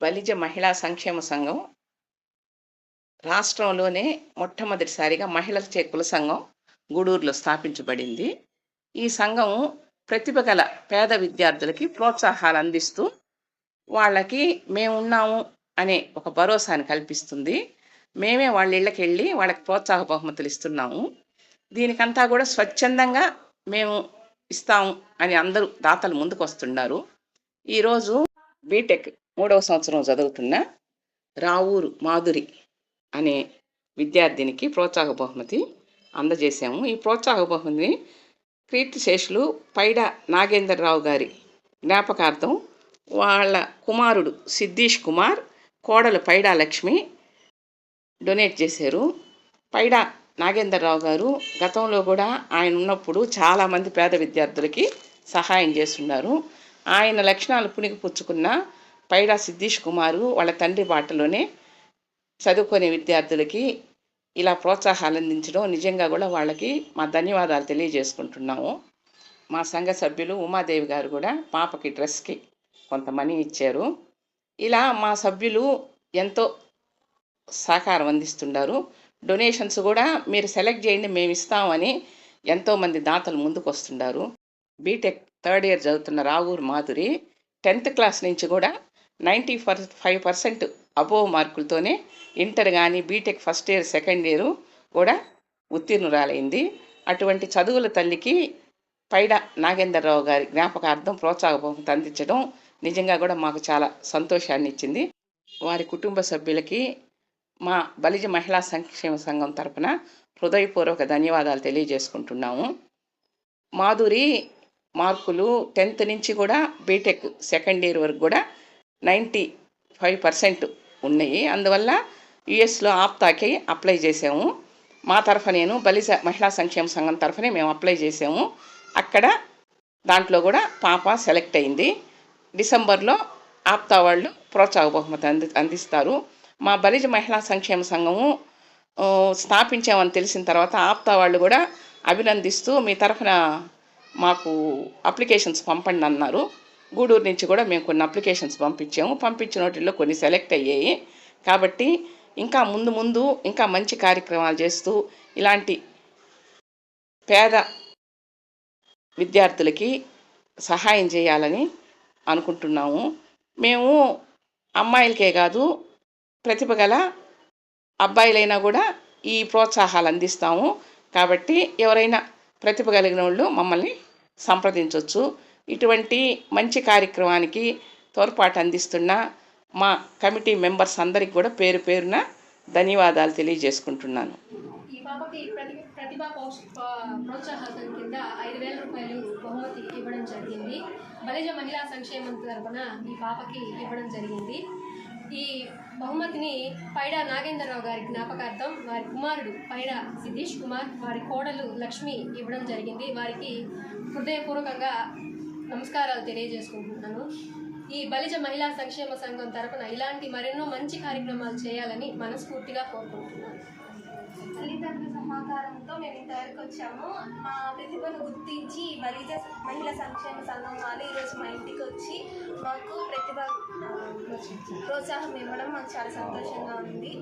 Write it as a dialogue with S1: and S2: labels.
S1: బలిజ మహిళా సంక్షేమ సంఘం రాష్ట్రంలోనే మొట్టమొదటిసారిగా మహిళల చే కుల సంఘం గూడూరులో స్థాపించబడింది. ఈ సంఘం ప్రతిభ గల పేద విద్యార్థులకి ప్రోత్సాహాలు అందిస్తూ వాళ్ళకి మేమున్నాము అనే ఒక భరోసాని కల్పిస్తుంది. మేమే వాళ్ళ ఇళ్ళకి వెళ్ళి వాళ్ళకి ప్రోత్సాహ బహుమతులు ఇస్తున్నాము. దీనికంతా కూడా స్వచ్ఛందంగా మేము ఇస్తాము అని అందరూ దాతలు ముందుకు వస్తున్నారు ఈరోజు బీటెక్ మూడవ సంవత్సరం చదువుతున్న రావూరు మాధురి అనే విద్యార్థినికి ప్రోత్సాహ బహుమతి అందజేశాము. ఈ ప్రోత్సాహ బహుమతిని కీర్తిశేషులు పైడ నాగేంద్రరావు గారి జ్ఞాపకార్థం వాళ్ళ కుమారుడు సిద్ధీష్ కుమార్ కోడలు పైడా లక్ష్మి డొనేట్ చేశారు. పైడా నాగేంద్రరావు గారు గతంలో కూడా ఆయన ఉన్నప్పుడు చాలామంది పేద విద్యార్థులకి సహాయం చేస్తున్నారు. ఆయన లక్షణాలు పుణికి పుచ్చుకున్న పైడా సిద్ధీష్ కుమారు వాళ్ళ తండ్రి బాటలోనే చదువుకునే విద్యార్థులకి ఇలా ప్రోత్సాహాలు అందించడం నిజంగా కూడా వాళ్ళకి మా ధన్యవాదాలు తెలియజేసుకుంటున్నాము. మా సంఘ సభ్యులు ఉమాదేవి గారు కూడా పాపకి డ్రెస్కి కొంత మనీ ఇచ్చారు. ఇలా మా సభ్యులు ఎంతో సహకారం అందిస్తున్నారు డొనేషన్స్ కూడా మీరు సెలెక్ట్ చేయండి మేము ఇస్తామని ఎంతోమంది దాతలు ముందుకు వస్తున్నారు బీటెక్ థర్డ్ ఇయర్ చదువుతున్న రావూరు మాధురి టెన్త్ క్లాస్ నుంచి కూడా ninety for five percent above మార్కులతోనే inter కానీ BTech first year second year కూడా ఉత్తీర్ణురాలైంది. అటువంటి చదువుల తల్లికి పైడ నాగేంద్రరావు గారి జ్ఞాపకార్థం ప్రోత్సాహ బహుమతి అందించడం నిజంగా కూడా మాకు చాలా సంతోషాన్ని ఇచ్చింది వారి కుటుంబ సభ్యులకి మా బలిజ మహిళా సంక్షేమ సంఘం తరపున హృదయపూర్వక ధన్యవాదాలు తెలియజేసుకుంటున్నాము. మాధురి మార్కులు టెన్త్ నుంచి కూడా బీటెక్ సెకండ్ ఇయర్ వరకు కూడా నైంటీ ఫైవ్ పర్సెంట్ ఉన్నాయి. అందువల్ల యుఎస్లో ఆప్తాకి అప్లై చేసాము మా తరఫు నేను బలిజ మహిళా సంక్షేమ సంఘం తరఫునే మేము అప్లై చేసాము అక్కడ దాంట్లో కూడా పాప సెలెక్ట్ అయింది. డిసెంబర్లో ఆప్తా వాళ్ళు ప్రోత్సాహ బహుమతి అంది అందిస్తారు. మా బలిజ మహిళా సంక్షేమ సంఘము స్థాపించామని తెలిసిన తర్వాత ఆప్తా వాళ్ళు కూడా అభినందిస్తూ మీ తరఫున మాకు అప్లికేషన్స్ పంపండి అన్నారు. గూడూరు నుంచి కూడా మేము కొన్ని అప్లికేషన్స్ పంపించాము. పంపించిన వాటిల్లో కొన్ని సెలెక్ట్ అయ్యాయి. కాబట్టి ఇంకా ముందు ముందు ఇంకా మంచి కార్యక్రమాలు చేస్తూ ఇలాంటి పేద విద్యార్థులకి సహాయం చేయాలని అనుకుంటున్నాము. మేము అమ్మాయిలకే కాదు ప్రతిభ గల అబ్బాయిలైనా కూడా ఈ ప్రోత్సాహాలు అందిస్తాము. కాబట్టి ఎవరైనా ప్రతిభ కలిగిన వాళ్ళు మమ్మల్ని సంప్రదించవచ్చు ఇటువంటి మంచి కార్యక్రమానికి తోడ్పాటు అందిస్తున్న మా కమిటీ మెంబర్స్ అందరికి కూడా పేరు పేరున ధన్యవాదాలు తెలియజేసుకుంటున్నాను.
S2: ఈ పాపకి ప్రతిభా ప్రోత్సాహకం కింద ఐదు వేల రూపాయలు బహుమతి ఇవ్వడం జరిగింది. బలిజ మహిళా సంక్షేమం తరపున ఈ పాపకి ఇవ్వడం జరిగింది. ఈ బహుమతిని పైడా నాగేంద్రరావు గారి జ్ఞాపకార్థం వారి కుమారుడు పైడా సిద్ధీష్ కుమార్ వారి కోడలు లక్ష్మి ఇవ్వడం జరిగింది. వారికి హృదయపూర్వకంగా నమస్కారాలు తెలియజేసుకుంటున్నాను. ఈ బలిజ మహిళా సంక్షేమ సంఘం తరపున ఇలాంటి మరెన్నో మంచి కార్యక్రమాలు చేయాలని మనస్ఫూర్తిగా కోరుకుంటున్నాను.
S3: తల్లిదండ్రుల సహకారంతో మేము ఇంతవరకు వచ్చాము. మా ప్రతిభను గుర్తించి బలిజ మహిళా సంక్షేమ సంఘం వాళ్ళు ఈరోజు మా ఇంటికి వచ్చి మాకు ప్రతిభ ప్రోత్సాహం ఇవ్వడం మాకు చాలా సంతోషంగా ఉంది.